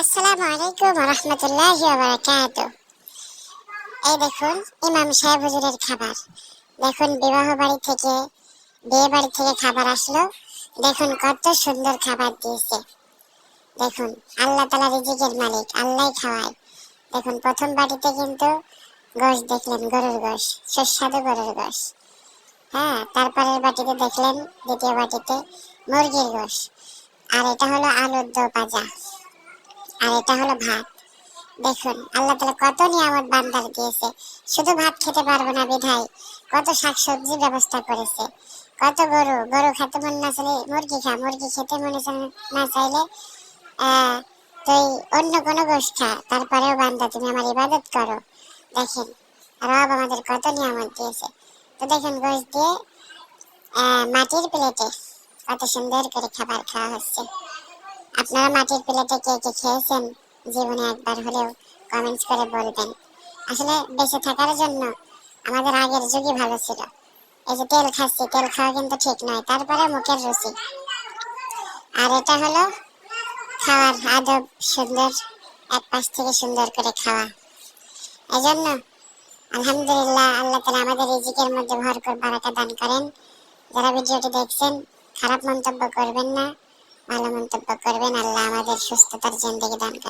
আসসালামু আলাইকুম রহমতুল্লাহ বারাকাত এই দেখুন, ইমাম সাহেব হুজুরের খাবার। দেখুন, বিবাহ বাড়ি থেকে, বিয়ে বাড়ি থেকে খাবার আসলো। দেখুন, কত সুন্দর খাবার দিয়েছে। দেখুন, আল্লাহ তালা রিজিকের মালিক আল্লাহ খাওয়ায়। দেখুন, প্রথম বাড়িতে কিন্তু গোশ দেখলেন, গরুর গোশ, সুস্বাদু গরুর গোশ। হ্যাঁ তারপরের বাটিতে দেখলেন, দ্বিতীয় বাটিতে মুরগির গোশ। আর এটা হলো আলুর দো ভাজা। আর এটা হলো ভাত। দেখুন, আল্লাহ তালা কত নিয়ামত বান্দার দিয়েছে। শুধু ভাত খেতে পারব না বিধায়। কত শাক শাকসবজি ব্যবস্থা করেছে। কত গরু গরু খেতে মন না চাইলে মুরগি খা, মুরগি খেতে মনে না চাইলে তুই অন্য কোনো গোশ খা, তারপরেও বান্দা তুমি আমার ইবাদত করো। দেখেন, রব আমাদের কত নিয়ামত দিয়েছে। তো দেখুন, গোশ দিয়ে মাটির প্লেটে কত সুন্দর করে খাবার খাওয়া হচ্ছে। আপনারা মাটির প্লেটে কে কে খেয়েছেন? জীবনে একবার হলেও কমেন্টস করে বলবেন। আসলে বেঁচে থাকার জন্য আমাদের আগের যুগই ভালো ছিল। এই যে তেল খাচ্ছি, তেল খাওয়া কিন্তু ঠিক নয়, তারপরে মুখের রুচি। আর এটা হলো খাওয়ার আদব, সুন্দর, এক পাশ থেকে সুন্দর করে খাওয়া। এই জন্য আলহামদুলিল্লাহ আল্লাহ তালা আমাদের রিজিকের মধ্যে ভরপুর বারাকা দান করেন। যারা ভিডিওটি দেখছেন, খারাপ মন্তব্য করবেন না। ভালো মন্তব্য করবেন আল্লাহ আমাদের সুস্থতার জিন্দগি দান করেন।